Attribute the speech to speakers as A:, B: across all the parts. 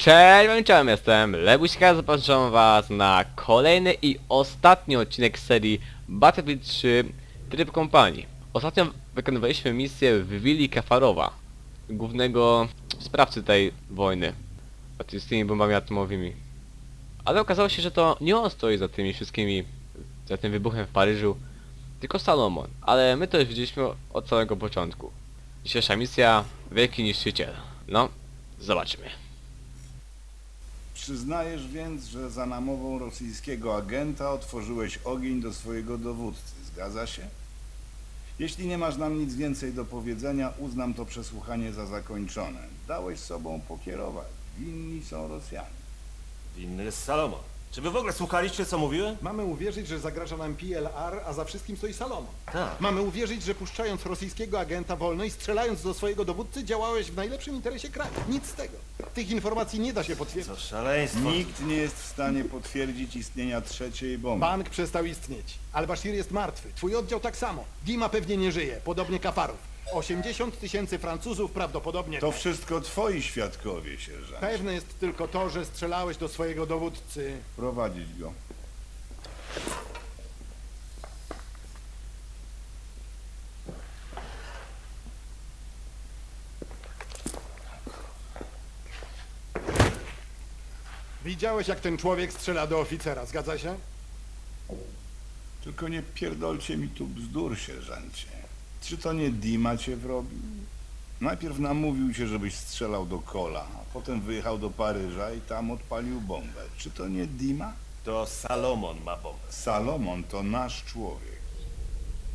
A: Cześć, cześć, jestem Lebuśka, zapraszam was na kolejny i ostatni odcinek serii Battlefield 3 Tryb Kompanii. Ostatnio wykonywaliśmy misję w willi Kafarowa, głównego sprawcy tej wojny, znaczy z tymi bombami atomowymi. Ale okazało się, że to nie on stoi za tymi wszystkimi, za tym wybuchem w Paryżu, tylko Salomon. Ale my to już widzieliśmy od samego początku. Dzisiejsza misja, Wielki Niszczyciel. No, zobaczymy.
B: Przyznajesz więc, że za namową rosyjskiego agenta otworzyłeś ogień do swojego dowódcy, zgadza się? Jeśli nie masz nam nic więcej do powiedzenia, uznam to przesłuchanie za zakończone. Dałeś sobą pokierować. Winni są Rosjanie.
C: Winny jest Salomon. Czy wy w ogóle słuchaliście, co mówiłem?
D: Mamy uwierzyć, że zagraża nam PLR, a za wszystkim stoi Salomon.
C: Tak.
D: Mamy uwierzyć, że puszczając rosyjskiego agenta wolno i strzelając do swojego dowódcy działałeś w najlepszym interesie kraju. Nic z tego. Tych informacji nie da się potwierdzić.
C: Co szaleństwo.
B: Nikt nie jest w stanie potwierdzić istnienia trzeciej bomby.
D: Bank przestał istnieć. Al-Bashir jest martwy. Twój oddział tak samo. Dima pewnie nie żyje, podobnie Kafarów. 80 tysięcy Francuzów prawdopodobnie
B: To
D: też.
B: wszystko twoi świadkowie, sierżant.
D: Pewne jest tylko to, że strzelałeś do swojego dowódcy.
B: Prowadzić go.
D: Widziałeś, jak ten człowiek strzela do oficera, zgadza się?
B: Tylko nie pierdolcie mi tu bzdur, sierżancie. Czy to nie Dima cię wrobił? Najpierw namówił cię, żebyś strzelał do Kola, a potem wyjechał do Paryża i tam odpalił bombę. Czy to nie Dima?
C: To Salomon ma bombę.
B: Salomon to nasz człowiek.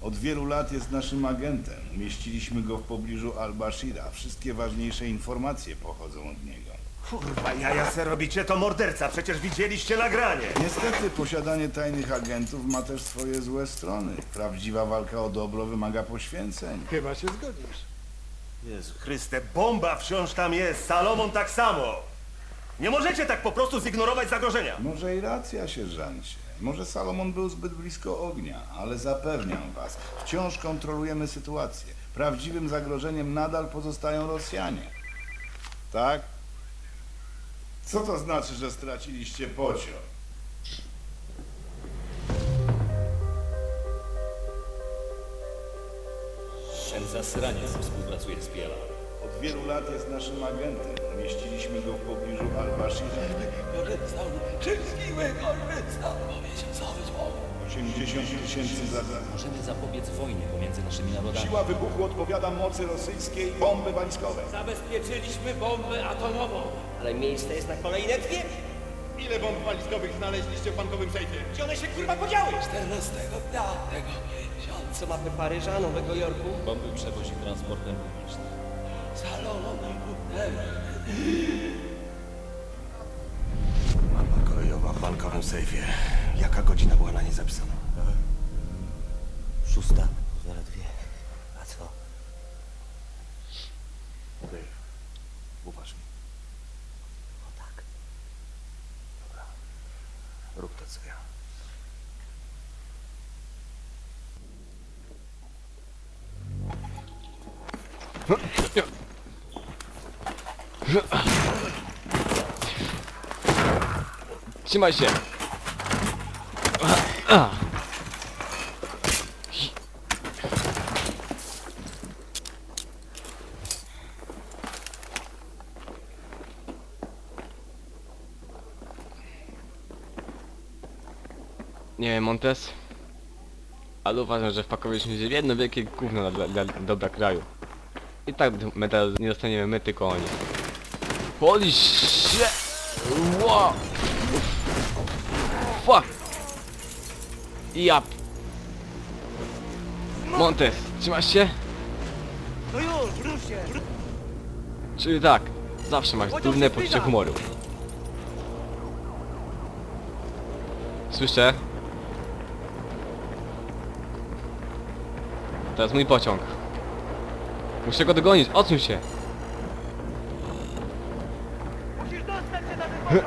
B: Od wielu lat jest naszym agentem. Umieściliśmy go w pobliżu Al-Bashira. Wszystkie ważniejsze informacje pochodzą od niego.
C: Kurwa, jaja se robicie, to morderca. Przecież widzieliście nagranie.
B: Niestety posiadanie tajnych agentów ma też swoje złe strony. Prawdziwa walka o dobro wymaga poświęceń.
D: Chyba się zgodzisz.
C: Jezu Chryste, bomba wciąż tam jest. Salomon tak samo. Nie możecie tak po prostu zignorować zagrożenia.
B: Może i racja, sierżancie. Może Salomon był zbyt blisko ognia, ale zapewniam was, wciąż kontrolujemy sytuację. Prawdziwym zagrożeniem nadal pozostają Rosjanie. Tak? Co to znaczy, że straciliście pociąg?
E: Ten zasraniec współpracuje z Piela.
B: Od wielu lat jest naszym agentem. Umieściliśmy go w pobliżu Al-Bashira.
E: Korzystał, wszystkiego korzystał, powiedział cały człowiek.
B: 80 tysięcy zadań.
E: Możemy zapobiec wojnie pomiędzy naszymi narodami.
B: Siła wybuchu odpowiada mocy rosyjskiej bomby walizkowe.
F: Zabezpieczyliśmy bombę atomową. Ale miejsce jest na kolejne dwie.
D: Ile bomb walizkowych znaleźliście w bankowym sejfie?
F: Gdzie one się kurwa podziały?
E: 14 dnia tego miesiąca
F: Co mapy Paryża, Nowego Jorku?
E: bomby przewozi transportem publicznym. Salomon
C: Mapa kolejowa w bankowym sejfie. Jaka godzina była na niej zapisana?
F: Szósta. Zaledwie. A co?
C: Ty, uważ mi.
F: O tak.
C: Rób to, co ja.
A: Trzymaj się! Nie wiem, Montes. Ale uważam, że wpakowaliśmy się w jedno wielkie gówno dla, dla, dobra kraju. I tak medal nie dostaniemy my, tylko oni. Holy shit! Wow! Fuck! Jap! Montes, trzymasz się?
F: No już, rusz się.
A: Czyli tak, zawsze masz
F: się
A: poczucie humoru. Słyszę? Teraz mój pociąg. Muszę go dogonić, odsuń się!
F: Musisz dostać się na ten pociąg.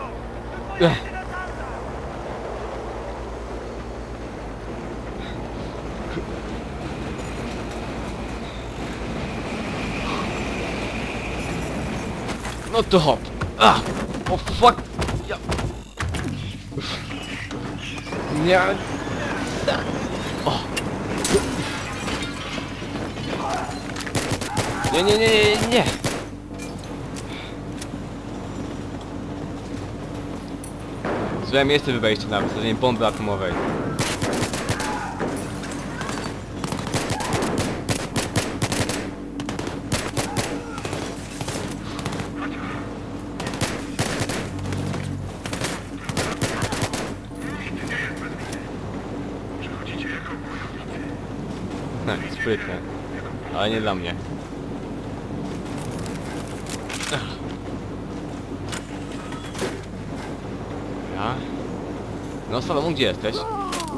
F: Na.
A: No to hop! Ah! O fuck! Ja... Nie... Nie, nie, nie, nie, nie! Złe miejsce wybraliście na wysadzenie bomby atomowej. Tak, sprytne. Ale nie dla mnie. Ja? No Salomon, gdzie jesteś?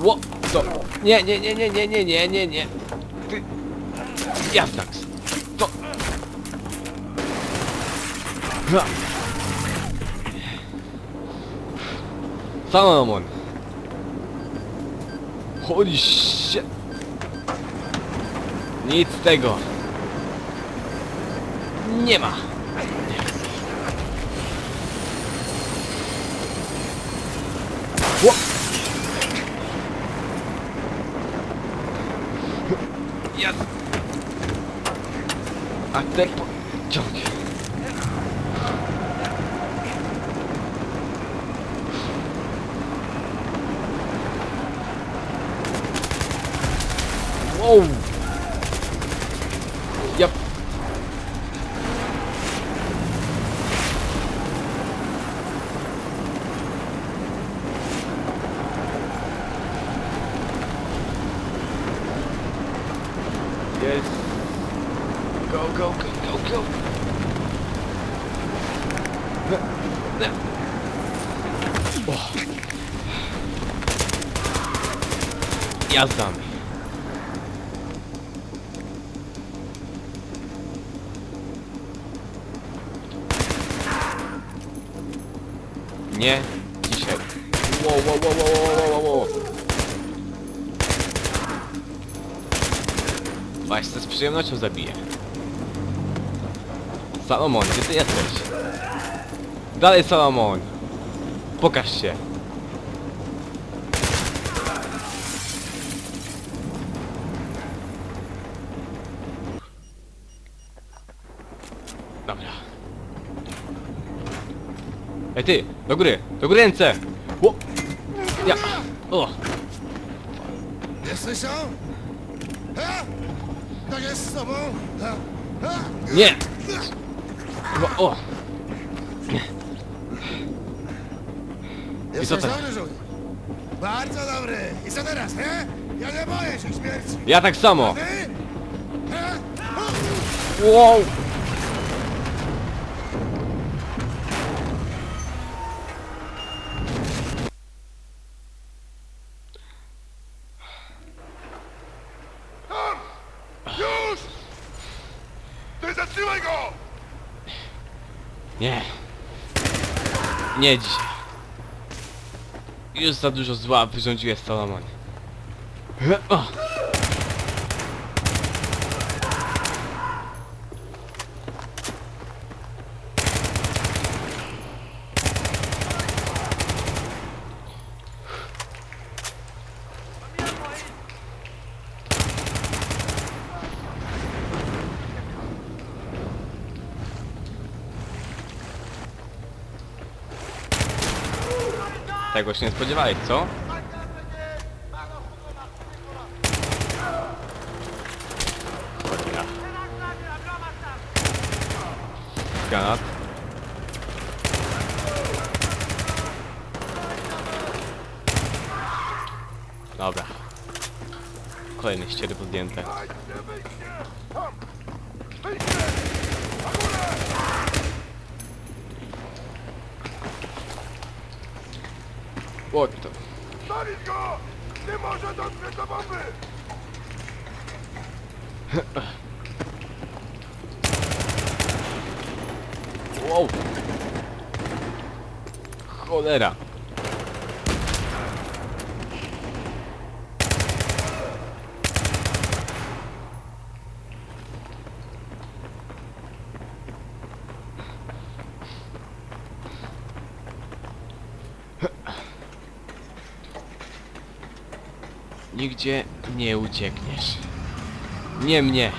A: Ło! To... Nie, nie, nie, nie, nie, nie, nie, nie, nie. Ty... Jasnax. To... Ha. Salomon. Holy shit. Nic z tego. Nie ma. Stick. Nie dzisiaj. Wow, wow, wow, wow, wow, wow, wow. Właśnie z przyjemnością zabiję. Salomon, gdzie ty jesteś? Dalej Salomon! Pokaż się! Ej ty, do góry, do góry ręce! O! Ja! O!
G: Jesteś tam? Ha? Tak jest z tobą? Ha? Ha?
A: Nie! O! o.
G: Jesteś
A: teraz?
G: dobry, żołnierz. Bardzo dobry. I co teraz, he? Ja nie boję się śmierci.
A: Ja tak samo!
G: Ty? He?
A: Wow!
G: Już! Ty zatrzymaj go!
A: Nie. Nie dzisiaj. Już za dużo zła wyrządziłeś Salomon. O! Tego się nie spodziewałeś, co? Granat. Dobra. Kolejne ściery podjęte. What the...
G: Zabić go! Nie może dotrzeć do bomby!
A: Wow! Cholera! Nigdzie nie uciekniesz. Nie mnie.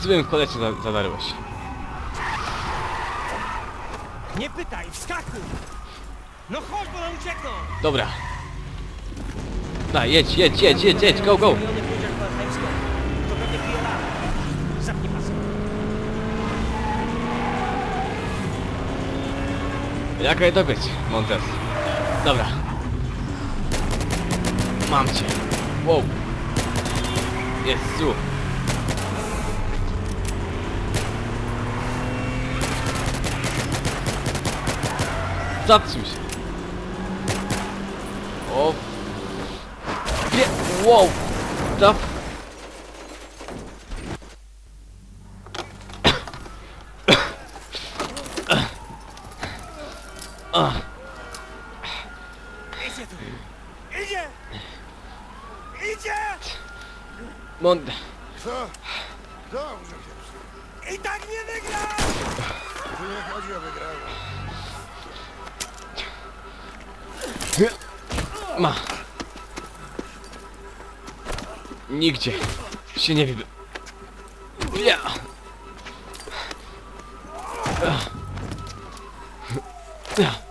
A: Z złym kolecie za zadarłeś.
F: Nie pytaj, wskakuj! No chodź, bo nam uciekną!
A: Dobra. Daj, jedź, jedź, jedź, jedź, jedź, go, go!
F: Alchemską. To
A: dobyć, Montes? Dobra. Mam cię. Wow. Jezu. Zatrzym się. O. Wow. Da.
G: Się
F: nie
A: wyby... Ja. Ja.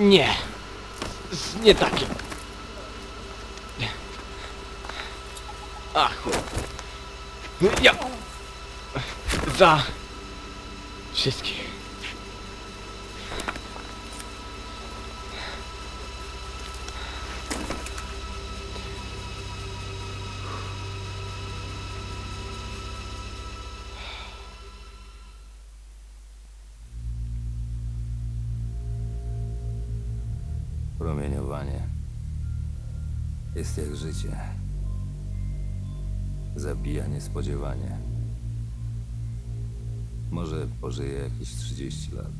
A: Nie. Nie takie. Ach. Ja. Za. Wszystkich.
H: Promieniowanie jest jak życie. Zabija niespodziewanie. Może pożyję jakieś 30 lat.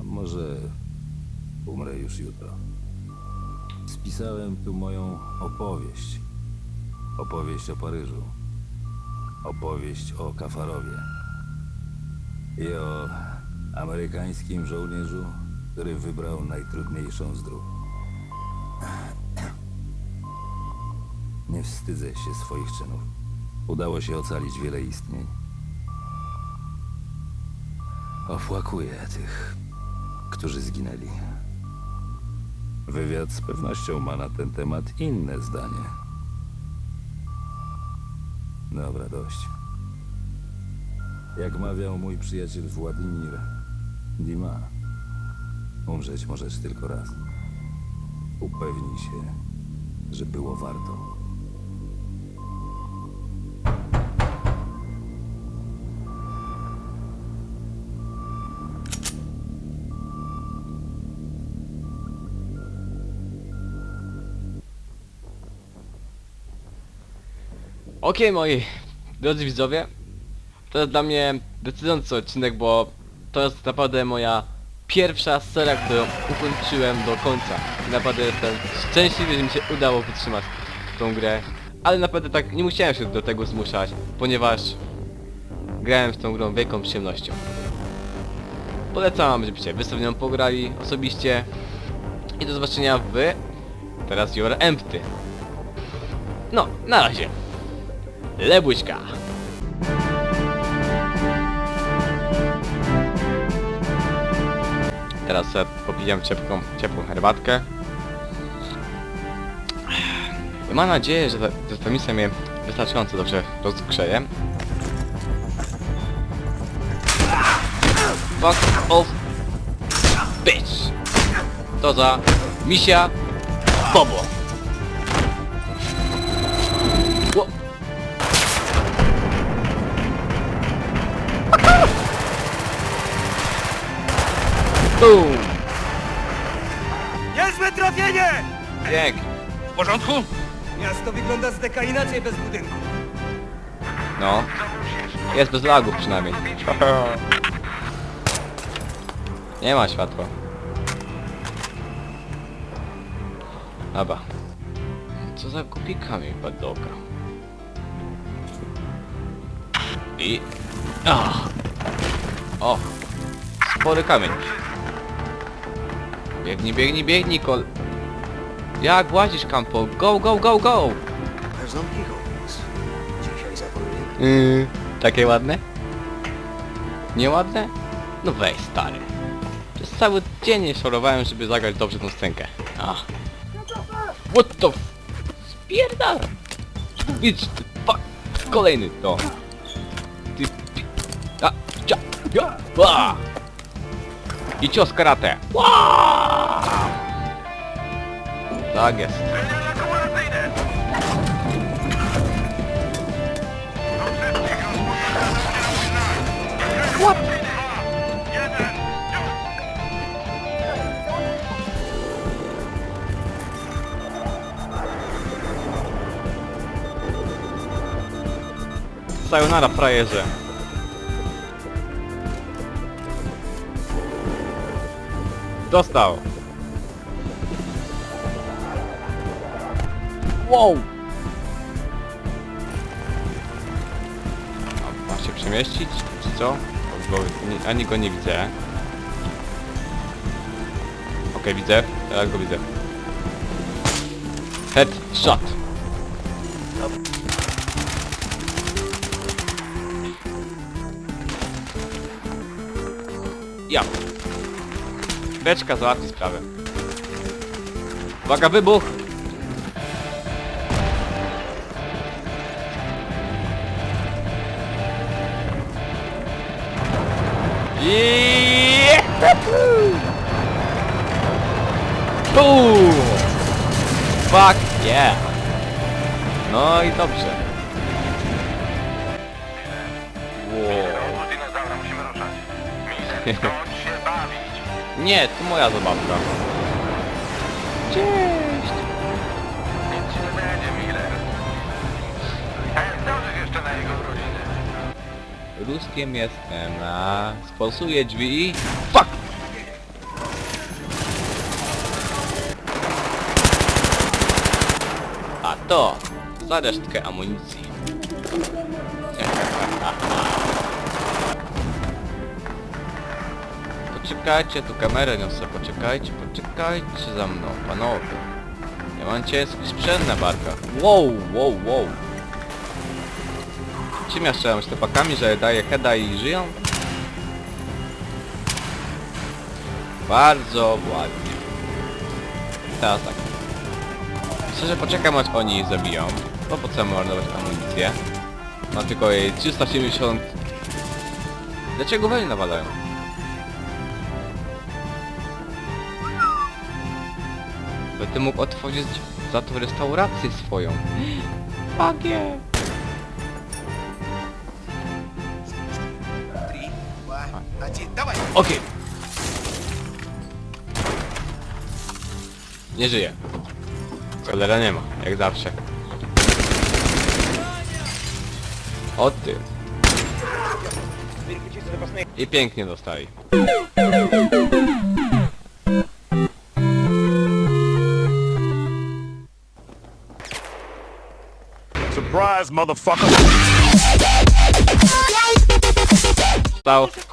H: A może umrę już jutro. Spisałem tu moją opowieść. Opowieść o Paryżu. Opowieść o Kafarowie. I o amerykańskim żołnierzu, który wybrał najtrudniejszą z dróg. Nie wstydzę się swoich czynów. Udało się ocalić wiele istnień. Opłakuję tych, którzy zginęli. Wywiad z pewnością ma na ten temat inne zdanie. Dobra, dość. Jak mawiał mój przyjaciel Władimir Dima, umrzeć możesz tylko raz. Upewnij się, że było warto.
A: Okej moi drodzy widzowie, to jest dla mnie decydujący odcinek, bo to jest naprawdę moja pierwsza seria, którą ukończyłem do końca. I naprawdę jestem szczęśliwy, że mi się udało wytrzymać tą grę. Ale naprawdę tak nie musiałem się do tego zmuszać, ponieważ grałem w tą grą wielką przyjemnością. Polecam, żebyście wy sobie nią pograli osobiście. I do zobaczenia w teraz Your Empty. No, na razie. Lebuśka. Teraz sobie popijam ciepłą, ciepłą herbatkę. I mam nadzieję, że ta, ta misja mnie wystarczająco dobrze rozgrzeje. Fuck off, bitch. To za misja Bobo. Boom!
C: Niezłe trafienie!
A: Pięknie.
E: W porządku?
F: Miasto wygląda z deka inaczej bez budynku.
A: No. Jest bez lagów przynajmniej. Nie ma światła. Dobra. Co za głupi kamień wpadł do oka. I... Ach. O! Spory kamień. Biegnij, biegnij, biegnij, kol... Jak łazisz, Campo? Go, go, go, go! Yy, takie ładne? Nieładne? No weź stary. Przez cały dzień nie szorowałem, żeby zagrać dobrze tą scenkę. Ach. What the f... Spierdala! Idź, ty fuck! Kolejny to. Ty... pi- A, cia, ja, ba! I cios karate. Ła! Tak jest. Sayonara frajerze. Dostał. Wow. A ma się przemieścić, czy co? Bo nie, ani go nie widzę. Okej, widzę. Teraz go widzę. Headshot. Ja. Beczka załatwi sprawę. Uwaga, wybuch! I... Boom! Fuck yeah! No i dobrze. Wow.
C: musimy ruszać.
A: Nie, to moja zabawka. Cześć!
C: Nic ci nie będzie, Miller. Zdążysz jeszcze na jego urodziny.
A: Ruskiem jestem, a sponsuję drzwi. Fuck! A to za resztkę amunicji. Poczekajcie, tu kamerę niosę, poczekajcie, poczekajcie za mną, panowie. Ja mam ciężki sprzęt na barkach. Wow, wow, wow. Czym ja strzelam? Ślepakami, że daję heada i żyją? Bardzo ładnie. Teraz tak. Szczerze poczekam aż oni zabiją. Bo po co marnować amunicję? Ma tylko jej 370... Dlaczego we mnie nawalają? Będę mógł otworzyć za to restaurację swoją. Fuck yeah. Okej. Nie żyje. Cholera nie ma, jak zawsze. O ty. I pięknie dostali.
C: motherfucker.
A: So.